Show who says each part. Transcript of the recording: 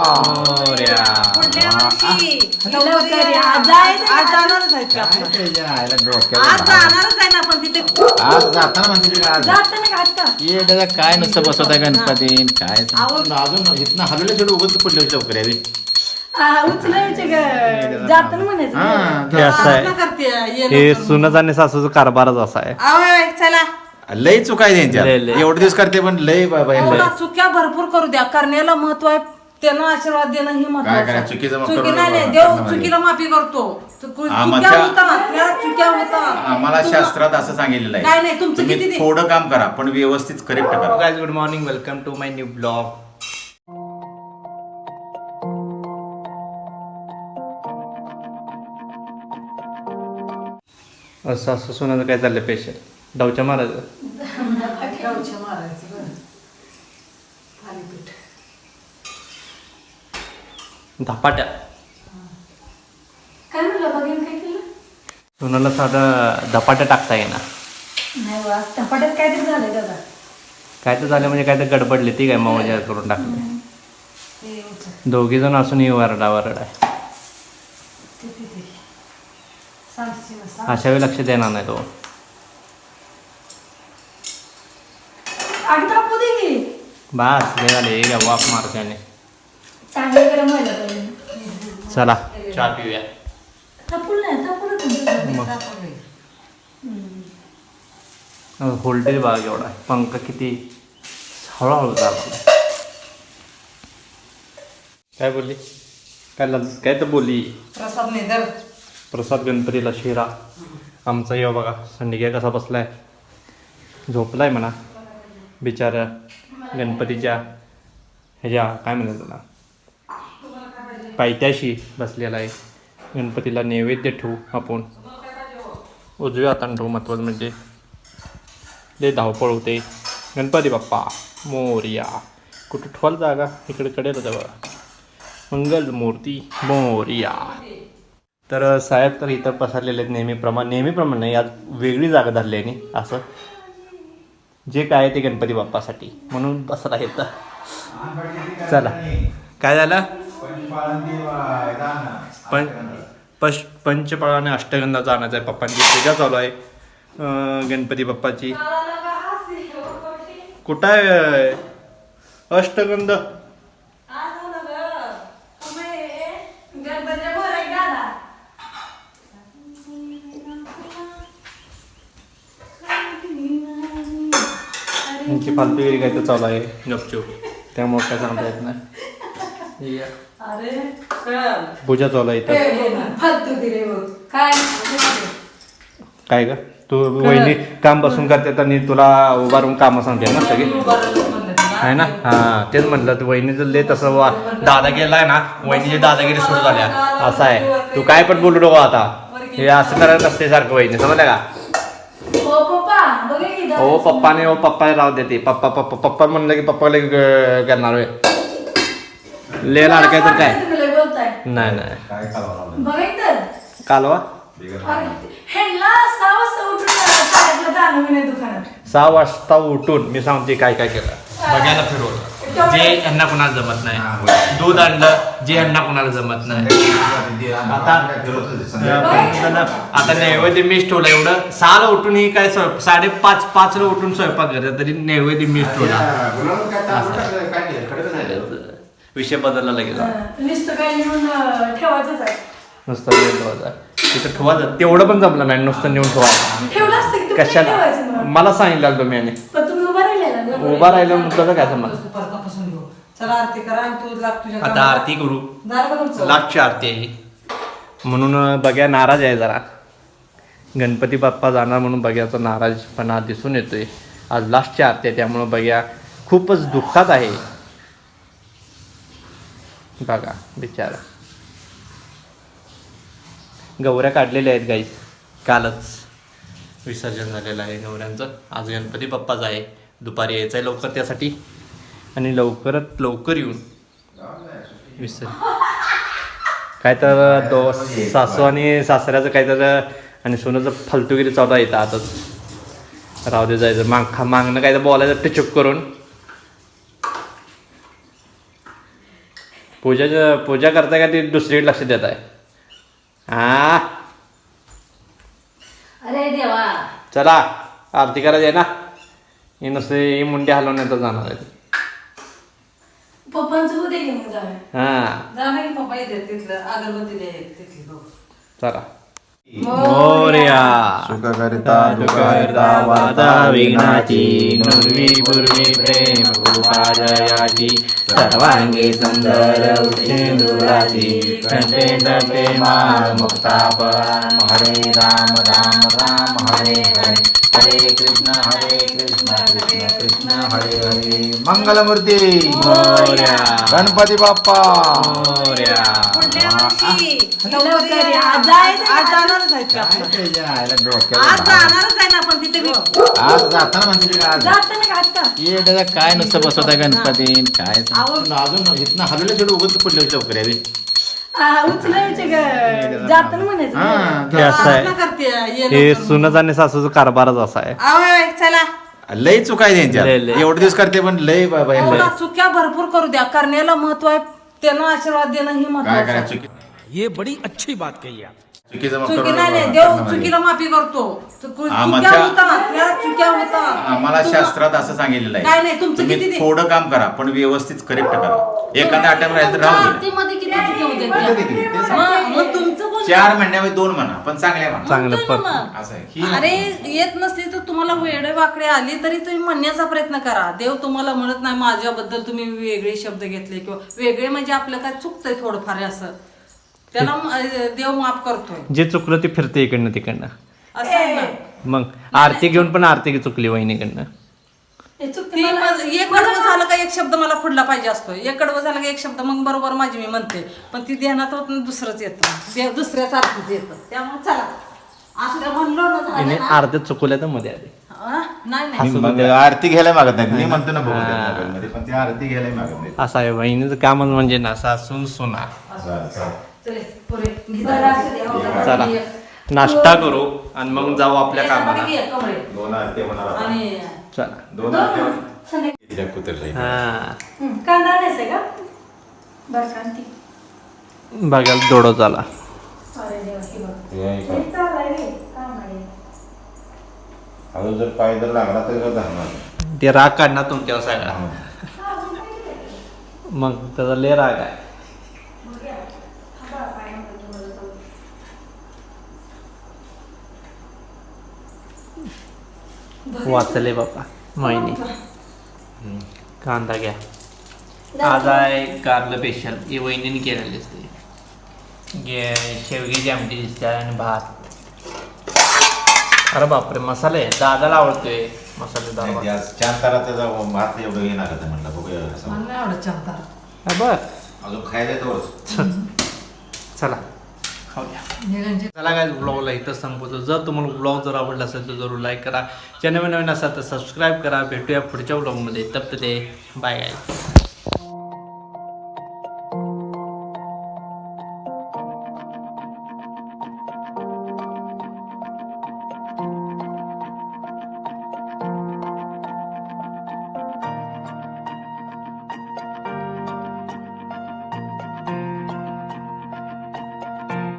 Speaker 1: मोरया.
Speaker 2: पुढल्या वर्षी
Speaker 3: लवकर
Speaker 2: लवकर
Speaker 3: या.
Speaker 2: या.
Speaker 3: आज जायचं
Speaker 2: आज
Speaker 3: का?
Speaker 2: जाणारच आहे का आपण? आज. जाणारच आहे ना आपण तिथे
Speaker 1: आज जाताना म्हणते तिला आज
Speaker 3: जाताना का आता
Speaker 1: ये दादा काय नुसतं बसवत आहे गणपती काय. अजून इथनं हलवलं शेवट उगत पडलं लवकर यावी
Speaker 3: आ, उचलायचे ग जाताना म्हणायचं
Speaker 1: हा
Speaker 4: असं आहे
Speaker 2: प्रार्थना करते ये
Speaker 4: हे
Speaker 2: लवकर.
Speaker 4: सुनच आणि सासूचा कारभारच असा आहे
Speaker 2: चला
Speaker 1: लय चुका आहे त्यांच्या
Speaker 4: लय, लय.
Speaker 1: एवढे दिवस करते पण लय बाबा हे लय.
Speaker 2: चुक्या भरपूर करू द्या करण्याला महत्त्व आहे त्यानं आशीर्वाद देणं ही
Speaker 1: काय. चुकीचं मग
Speaker 2: चुकी
Speaker 1: करू
Speaker 2: नाही नाही,
Speaker 1: नका.
Speaker 2: देव
Speaker 1: नाही.
Speaker 2: चुकीला माफी करतो. चुक- चुक्या
Speaker 1: आम्हाला-
Speaker 2: होतात आपल्या चुक्या होतात
Speaker 1: आम्हाला शास्त्रात असं सांगितलेलं आहे.
Speaker 2: नाही, नाही, तुमचं
Speaker 1: तुम्ही
Speaker 2: किती ते-
Speaker 1: थोडं काम करा पण व्यवस्थित करेक्ट करा.
Speaker 4: Guys good morning welcome to my new blog असं असं सुनाचं काय चाललं पेशल डावच्या मारायचं धपाट्या.
Speaker 3: काय म्हणलं बघेन काय केलं?
Speaker 4: सुनाला साधं धपाट्या टाकता येणार.
Speaker 3: नाही बा धपाट्यात काय तरी झालंय दादा.
Speaker 4: काय तर झालं म्हणजे काय तर गडबडली ती काय मजा करून टाकली. दोघी जण असून वरडा वरड आहे. अशा वेळी लक्ष देणार नाही तो.
Speaker 3: आधी तापू दे की.
Speaker 4: बस हे झाले. घ्या वाफ मारत्याने
Speaker 3: चांगलं गरम व्हायला पाहिजे.
Speaker 4: चला. चहा पिऊया.
Speaker 3: नाही
Speaker 4: व्होल्टेज बघा एवढा आहे. पंखा किती हळूहळू चालला काय बोलली? काय काय तर बोलली.
Speaker 2: प्रसाद नाही
Speaker 4: प्रसाद गणपतीला शिरा. आमचा येऊ बघा संडिग्या कसा बसलाय? झोपलाय म्हणा. बिचारा गणपतीच्या ह्याच्या काय म्हणतात त्याला? पायथ्याशी बसलेला आहे. गणपतीला नैवेद्य ठेवू आपण. उजव्या हाताने ठेवू महत्वाचं म्हणजे. लय धावपळ होते. गणपती बाप्पा मोर्या. कुठं ठेवाल जागा? इकडे कडेल जवळ. मंगल मूर्ती मोर्या. तर साहेब तर इथं पसरलेले आहेत नेहमीप्रमाणे. नेहमीप्रमाणे नाही आज वेगळी जागा धरली आहे असं. जे काय आहे ते गणपती बाप्पासाठी. म्हणून बसत आहेत. चला. काय झालं? पण पश पंचपाळाने अष्टगंधाचा आणायचा आहे. पप्पांची पूजा चालू आहे. अं, गणपती बाप्पाची. कुठं आहे? अष्टगंध. यांची फालतूगिरी काय तर चालू आहे. गपचूप. त्यामुळे काय सांगता येत नाही. पूजा चालू आहे इथं.
Speaker 3: फालतू दिले बघ काय?
Speaker 4: ग? तू वहिनी काम बसून करते तर तुला उभारून कामं सांगते ना सगळी. आहे ना? हा तेच म्हटलं तू वहिनीचं लय तसं वा दादा गेलाय ना वहिनीची दादागिरी सुरू झाल्या. असं आहे. तू काय पण बोलू नको आता. हे असं करत नसते सारखं वहिनी समजलं का?
Speaker 3: हो.
Speaker 4: हो पप्पाने हो पप्पा राव देते. पप्पा पप्पा पप्पा म्हणलं की पप्पा करणार होय. ले लाडकाय तर काय?
Speaker 3: लय
Speaker 4: नाही नाही.
Speaker 1: काय
Speaker 4: कालवा
Speaker 3: सहा वाजता उठून मी नाही दुकानात.
Speaker 4: सहा वाजता उठून मी सांगते काय काय केलं. बघायला फिरवलं. जे यांना कोणाला जमत नाही. दूध आणलं जे यांना कोणाला जमत नाही. आता आता नैवेद्य मीच ठेवलं एवढं. सहाला उठून ही काय स्वयं- साडेपाच पाचला उठून स्वयंपाक करतात तरी नैवेद्य मीच ठेवला. विषय बदलला लगेच.
Speaker 3: नुसतं काय लिहून ठेवायचंच आहे.
Speaker 4: नुसतं ठेवायचं तिथं ठेवायचं तेवढं पण जमलं नाही नुसतं नेऊन ठेवायचं कशाला. मला सांगितलं तुम्ही आणि
Speaker 3: पण तुम्ही उभा
Speaker 4: राहिलं मग त्याचं काय समज
Speaker 2: परकापासून घेऊ. चला आरती करा आणि तू लाग तुझ्या
Speaker 4: आता. आरती करू? लाटची आरती आहे म्हणून बघ्या नाराज आहे जरा. गणपती बाप्पा जाणार म्हणून बघ्याचा नाराजपणा दिसून येतोय. आज लास्टची आरती आहे त्यामुळं बघ्या खूपच दुःखात आहे. बघा बिचारा. गौऱ्या काढलेल्या आहेत गाईस कालच. विसर्जन झालेलं आहे गौऱ्यांचं. आज गणपती बाप्पाच आहे. दुपारी यायचं आहे लवकर त्यासाठी. आणि लवकरात लवकर येऊन विसर्जन. काय तर दो सासू आणि सासऱ्याचं काय तर आणि सोनं फालतूगिरी चालू आहे इथं आताच राहू दे जायचं माग मागणं काय तर बोलायचं टिचूक करून. पूजाच्या पूजा करताय का ती दुसरीकडे लक्ष देत आहे हा
Speaker 3: अरे देवा.
Speaker 4: चला आरती करायची आहे ना? ही नुसते ही मुंडी हलवण्यात जाणार आहे
Speaker 3: पप्पांचं होते की मग जाऊया.
Speaker 4: हा.
Speaker 2: जाणार की पप्पा येते तिथलं अगरबत्ती द्या तिथली बघ.
Speaker 4: चला. मोर्या।
Speaker 1: सुखकरिता
Speaker 4: दुःखहर्ता वादा विघ्नाची नुर्वी पूर्वी प्रेम कृपा जयाची सर्वांगी सुंदर उचेंदुराची कंठे दंते माळ मुक्तापराम हरे राम राम राम हरे हरे हरे कृष्ण हरे कृष्ण कृष्ण कृष्ण हरे हरे
Speaker 1: मंगलमूर्ती।
Speaker 4: मोर्या।
Speaker 1: गणपती बाप्पा।
Speaker 4: मोर्या।
Speaker 2: पुढल्या वर्षी लवकर या. आज जायचं- आज जाणारच आहेत का आपण? आज
Speaker 1: आज
Speaker 2: जाणारच आहे ना आपण तिथे बी.
Speaker 1: जाताना म्हणते तिला आज
Speaker 2: जाताना का आता
Speaker 1: ये दादा काय नुसतं बसवता गणपती काय. अजून इथनं हलवलं शेवट उगत पडलं लवकर यावी
Speaker 3: आ, उचलायचे ग जाताना म्हणायचं
Speaker 1: हा
Speaker 4: हे असं आहे
Speaker 2: आता करते ये
Speaker 4: हे
Speaker 2: लवकर.
Speaker 4: सुनत आणि सासूचा कारभारच असा आहे
Speaker 2: चला
Speaker 1: लय चुका आहे त्यांच्या
Speaker 4: लय.
Speaker 1: एवढे दिवस करते पण लय बाबा लय.
Speaker 2: चुक्या भरपूर करू द्या करण्याला महत्त्व आहे त्यांना आशीर्वाद देणं ही
Speaker 1: काय
Speaker 2: महत्वाचं
Speaker 1: काय
Speaker 2: आहे.
Speaker 1: चुकी
Speaker 5: ये बड़ी अच्छी बात कही आप
Speaker 1: चुकीचं मग
Speaker 2: चुकी
Speaker 1: करू
Speaker 2: नाही नाही,
Speaker 1: नका.
Speaker 2: देव चुकीला माफी करतो चुक-
Speaker 1: हा,
Speaker 2: चुक्या
Speaker 1: मग त्या-
Speaker 2: होतात या चुक्या होतात
Speaker 1: आम्हाला शास्त्रात असं सांगितलेलं
Speaker 2: नाही, तुमचं
Speaker 1: तुम्ही
Speaker 2: ते-
Speaker 1: थोडं काम करा पण व्यवस्थित करेक्ट करा एखादा आठवण राहील तर राहू दे
Speaker 2: आरतीमध्ये किती चुकी होते
Speaker 1: होतं किती? ते
Speaker 2: त्या?
Speaker 1: सांग.
Speaker 2: मग मग तुमचं कोण
Speaker 1: चार महिन्यामध्ये दोन म्हणा पण चांगल्या म्हणा
Speaker 4: चांगलं
Speaker 2: म्हणतोय ना
Speaker 4: पर
Speaker 2: मग.
Speaker 1: असं आहे. ही
Speaker 2: अरे येत नसली तर तुम्हाला वेडे वाकडे आली तरी तुम्ही म्हणण्याचा प्रयत्न करा देव तुम्हाला म्हणत नाही माझ्याबद्दल तुम्ही वेगळे शब्द घेतले किंवा वेगळे म्हणजे आपलं काय चुकतंय थोडंफार असं त्याला देव माफ करतोय.
Speaker 4: जे चुकलं ते फिरते इकडनं तिकडनं.
Speaker 2: असं आहे ना?
Speaker 4: मग आरती घेऊन पण आरती चुकली वहिनीकडनं.
Speaker 3: हे चुकतं
Speaker 2: ती
Speaker 3: मला.
Speaker 2: मग एक कडवं झालं का एक शब्द मला पुढला पाहिजे असतो. एक कडवं झालं का एक शब्द मग बरोबर माझी मी म्हणते. पण ती ध्यानात होत नाही, दुसरंच येतं दुसऱ्याच अर्थच येतं. त्यामुळे चला. असं काय म्हणलो ना झालं
Speaker 4: हिने
Speaker 2: ना.
Speaker 4: अर्ध्यात चुकल्या तर मध्ये आली.
Speaker 2: हा? नाही नाही.
Speaker 1: मी मग आरती घ्यायला मागत नाही मी म्हणतो ना बघू त्या मोबाईलमध्ये पण ती आरती घ्यायला मागत नाही
Speaker 4: असं आहे वहिनीचं कामच म्हणजे ना सासून सुना.
Speaker 1: चालेल.
Speaker 2: चले
Speaker 3: हो?
Speaker 4: चला. नाश्ता करू आणि मग जाऊ आपल्या कामाला.
Speaker 1: दोन आरती होणार आरती
Speaker 3: कांदा
Speaker 4: बघायला दोडो झाला
Speaker 1: जर पाय जर लागला तर काय धरणार
Speaker 4: ते राग काढणार तुमच्यावर सगळा. मग त्याचा लय राग आहे. वाचले बापा महिनी. कांदा घ्या. आज आहे कारलं स्पेशल हे वहिनीने केलेले असते. गे शेवग्याची आमटी दिसते आणि भात. अरे बापरे मसाले. दादाला आवडतोय मसालेदार भात.
Speaker 1: चार ताराचा जाऊ भात एवढं येणार आता म्हणलं बघूया असं.
Speaker 2: मला नाही आवडत चहा
Speaker 4: हा, बघ
Speaker 1: अजून खायला येतोच
Speaker 4: चला. खाऊया चला काय ब्लॉगला इथं संपवतो. जर तुम्हाला ब्लॉग जर आवडला असेल तर जरूर लाईक करा. चॅनल नवीन असाल तर सबस्क्राईब करा. भेटूया पुढच्या ब्लॉगमध्ये तप्त ते बाय गाय